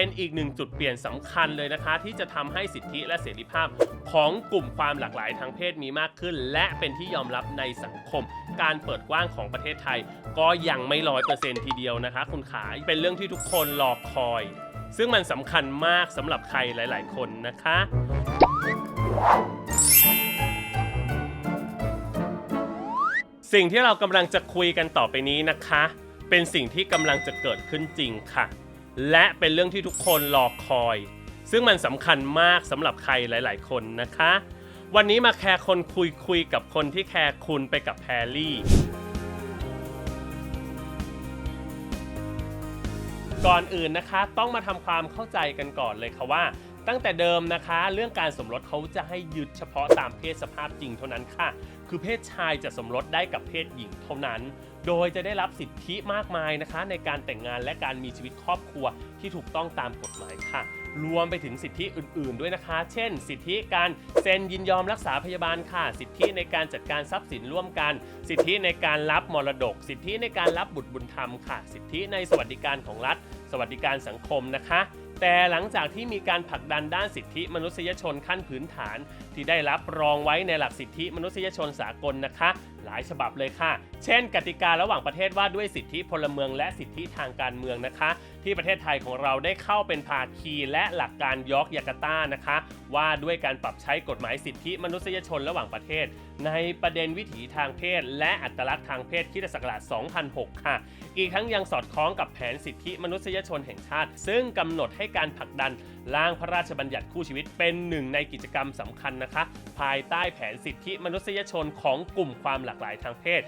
เป็นอีกหนึ่งจุดเปลี่ยนสำคัญเลยนะคะ ที่จะทำให้สิทธิและเสรีภาพของกลุ่มความหลากหลายทางเพศมีมากขึ้น และเป็นที่ยอมรับในสังคม การเปิดกว้างของประเทศไทย ก็ยังไม่ร้อยเปอร์เซ็นทีเดียวนะคะ คุณขายเป็นเรื่องที่ทุกคนรอคอย ซึ่งมันสำคัญมากสำหรับใครหลาย ๆ คนนะคะสิ่งที่เรากำลังจะคุยกันต่อไปนี้นะคะ เป็นสิ่งที่กำลังจะเกิดขึ้นจริงค่ะ และเป็นเรื่องที่ทุกคนรอคอย ซึ่งมันสำคัญมากสำหรับใครหลาย ๆ คนนะคะ วันนี้มาแคร์คนคุยคุยกับคนที่แคร์คุณไปกับแพรลี่ ก่อนอื่นนะคะต้องมาทำความเข้าใจกันก่อนเลยค่ะว่า ตั้งแต่เดิมนะคะ เรื่องการสมรสเขาจะให้ยึดเฉพาะตามเพศสภาพจริงเท่านั้นค่ะ คือเพศชายจะสมรสได้กับเพศหญิงเท่านั้น โดยจะได้รับสิทธิมากมายนะคะ ในการแต่งงานและการมีชีวิตครอบครัวที่ถูกต้องตามกฎหมายค่ะ รวมไปถึงสิทธิอื่นๆด้วยนะคะ เช่น สิทธิการเซ็นยินยอมรักษาพยาบาลค่ะ สิทธิในการจัดการทรัพย์สินร่วมกัน สิทธิในการรับมรดก สิทธิในการรับบุตรบุญธรรมค่ะ สิทธิในสวัสดิการของรัฐ สวัสดิการสังคมนะคะ แต่หลังจากที่มีการผลักดันด้านสิทธิมนุษยชนขั้นพื้นฐาน ที่ได้รับรองไว้ในหลักสิทธิมนุษยชนสากลนะคะ หลายฉบับเลยค่ะ เช่น กติการะหว่างประเทศว่าด้วยสิทธิพลเมืองและสิทธิทางการเมืองนะคะที่ประเทศไทยของเราได้เข้าเป็นภาคีและหลักการยอกยาการ์ตานะคะ ว่าด้วยการปรับใช้กฎหมายสิทธิมนุษยชนระหว่างประเทศ ในประเด็นวิถีทางเพศ และอัตลักษณ์ทางเพศคริดศักราช2006 ค่ะ อีกทั้งยังสอดคล้องกับแผนสิทธิมนุษยชนแห่งชาติ ซึ่งกำหนดให้การผลักดันร่างพระราชบัญญัติคู่ชีวิตเป็นหนึ่งในกิจกรรมสำคัญนะคะ ภายใต้แผนสิทธิมนุษยชนของกลุ่มความหลากหลายทางเพศ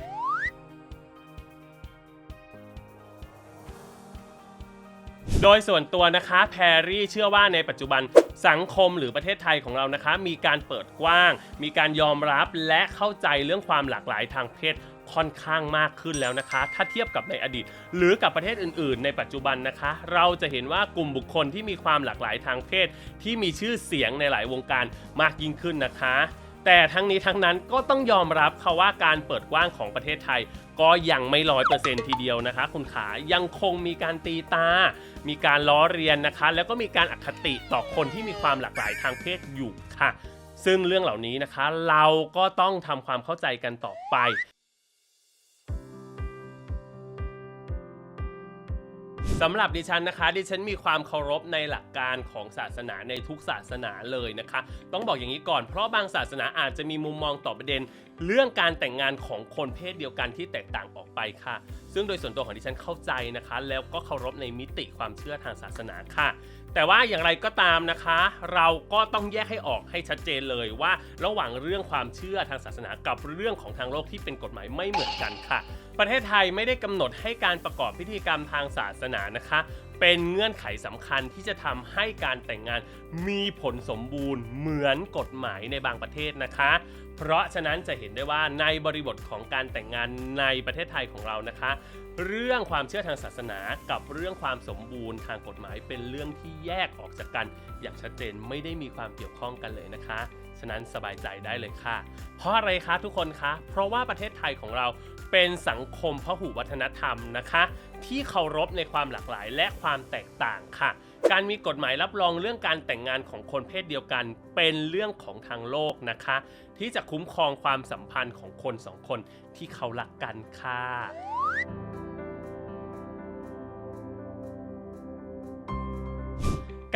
โดยส่วนตัวนะคะแพรรี่เชื่อว่าในปัจจุบันสังคมหรือประเทศไทยของเรานะคะ มีการเปิดกว้าง มีการยอมรับและเข้าใจเรื่องความหลากหลายทางเพศค่อนข้างมากขึ้นแล้วนะคะ ถ้าเทียบกับในอดีต หรือกับประเทศอื่น ๆ ในปัจจุบันนะคะ เราจะเห็นว่ากลุ่มบุคคลที่มีความหลากหลายทางเพศ ที่มีชื่อเสียงในหลายวงการมากยิ่งขึ้นนะคะ แต่ทั้งนี้ทั้งนั้นก็ต้องยอมรับค่ะว่าการเปิดกว้างของประเทศไทย ก็ยังไม่ร้อยเปอร์เซ็นทีเดียวนะคะ คุณขายังคงมีการตีตา มีการล้อเรียนนะคะ แล้วก็มีการอคติต่อคนที่มีความหลากหลายทางเพศอยู่ค่ะ ซึ่งเรื่องเหล่านี้นะคะ เราก็ต้องทำความเข้าใจกันต่อไปสำหรับดิฉันนะคะ ดิฉันมีความเคารพในหลักการของศาสนาในทุกศาสนาเลยนะคะ ต้องบอกอย่างนี้ก่อนเพราะบางศาสนาอาจจะมีมุมมองต่อประเด็น เรื่องการแต่งงานของคนเพศเดียวกันที่แตกต่างออกไปค่ะ ซึ่งโดยส่วนตัวของดิฉันเข้าใจนะคะ แล้วก็เคารพในมิติความเชื่อทางศาสนาค่ะ แต่ว่าอย่างไรก็ตามนะคะ เราก็ต้องแยกให้ออกให้ชัดเจนเลยว่า ระหว่างเรื่องความเชื่อทางศาสนากับเรื่องของทางโลกที่เป็นกฎหมายไม่เหมือนกันค่ะ ประเทศไทยไม่ได้กำหนดให้การประกอบพิธีกรรมทางศาสนานะคะ เป็นเงื่อนไขสำคัญที่จะทำให้การแต่งงานมีผลสมบูรณ์เหมือนกฎหมายในบางประเทศนะคะ เพราะฉะนั้นจะเห็นได้ว่าในบริบทของการแต่งงานในประเทศไทยของเรานะคะ เรื่องความเชื่อทางศาสนากับเรื่องความสมบูรณ์ทางกฎหมายเป็นเรื่องที่แยกออกจากกัน อย่างชัดเจนไม่ได้มีความเกี่ยวข้องกันเลยนะคะฉะนั้นสบายใจได้เลยค่ะ เพราะอะไรคะทุกคนคะ เพราะว่าประเทศไทยของเรา เป็นสังคมพหุวัฒนธรรมนะคะ ที่เคารพในความหลากหลายและความแตกต่างค่ะ การมีกฎหมายรับรองเรื่องการแต่งงานของคนเพศเดียวกัน เป็นเรื่องของทางโลกนะคะ ที่จะคุ้มครองความสัมพันธ์ของคนสองคนที่เขารักกันค่ะ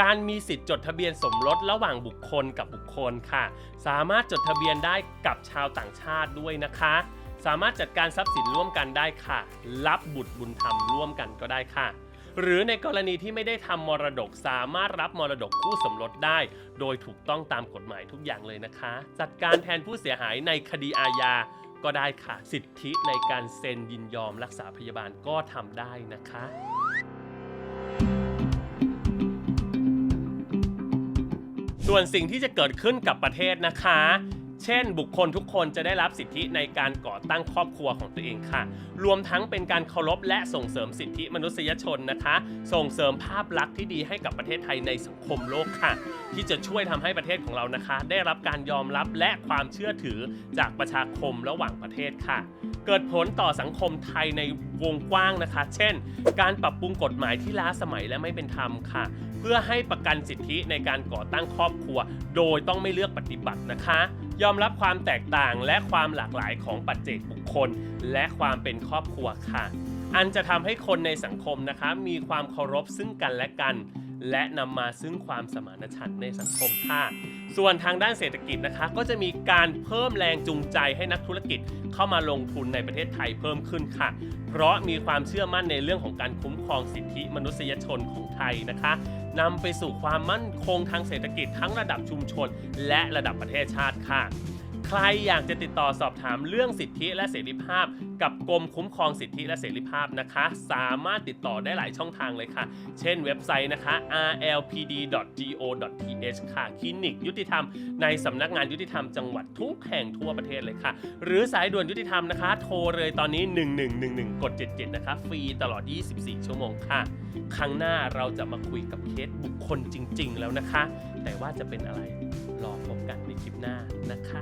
การมีสิทธิ์จดทะเบียนสมรสระหว่างบุคคลกับบุคคลค่ะ สามารถจดทะเบียนได้กับชาวต่างชาติด้วยนะคะ สามารถจัดการทรัพย์สินร่วมกันได้ค่ะ รับบุตรบุญธรรมร่วมกันก็ได้ค่ะ หรือในกรณีที่ไม่ได้ทำมรดกสามารถรับมรดกคู่สมรสได้ โดยถูกต้องตามกฎหมายทุกอย่างเลยนะคะ จัดการแทนผู้เสียหายในคดีอาญาก็ได้ค่ะ สิทธิในการเซ็นยินยอมรักษาพยาบาลก็ทำได้นะคะส่วนสิ่งที่จะเกิดขึ้นกับประเทศนะคะ เช่น บุคคลทุกคนจะได้รับสิทธิในการก่อตั้งครอบครัวของตัวเองค่ะ รวมทั้งเป็นการเคารพและส่งเสริมสิทธิมนุษยชนนะคะ ส่งเสริมภาพลักษณ์ที่ดีให้กับประเทศไทยในสังคมโลกค่ะ ที่จะช่วยทำให้ประเทศของเรานะคะ ได้รับการยอมรับและความเชื่อถือจากประชาคมระหว่างประเทศค่ะ เกิดผลต่อสังคมไทยใน วงกว้างนะคะ เช่น การปรับปรุงกฎหมายที่ล้าสมัยและไม่เป็นธรรมค่ะ เพื่อให้ประกันสิทธิในการก่อตั้งครอบครัว โดยต้องไม่เลือกปฏิบัตินะคะ ยอมรับความแตกต่างและความหลากหลายของปัจเจกบุคคล และความเป็นครอบครัวค่ะ อันจะทำให้คนในสังคมนะคะ มีความเคารพซึ่งกันและกัน และนำมาซึ่งความสมานฉันท์ในสังคมค่ะ ส่วนทางด้านเศรษฐกิจนะคะ ก็จะมีการเพิ่มแรงจูงใจให้นักธุรกิจเข้ามาลงทุนในประเทศไทยเพิ่มขึ้นค่ะ เพราะมีความเชื่อมั่นในเรื่องของการคุ้มครองสิทธิมนุษยชนของไทยนะคะนำไปสู่ความมั่นคงทางเศรษฐกิจทั้งระดับชุมชน และระดับประเทศชาติค่ะ ใครอยากจะติดต่อสอบถามเรื่องสิทธิและเสรีภาพ กับกรมคุ้มครองสิทธิและเสรีภาพนะคะ สามารถติดต่อได้หลายช่องทางเลยค่ะ เช่นเว็บไซต์นะคะ rlpd.go.th ค่ะคลินิกยุติธรรม ในสำนักงานยุติธรรมจังหวัดทุกแห่งทั่วประเทศเลยค่ะ หรือสายด่วนยุติธรรมนะคะ โทรเลยตอนนี้ 1111 กด 77 นะคะ ฟรีตลอด 24 ชั่วโมงค่ะ ครั้งหน้าเราจะมาคุยกับเคสบุคคลจริง ๆ แล้วนะคะ แต่ว่าจะเป็นอะไร รอพบกันในคลิปหน้านะคะ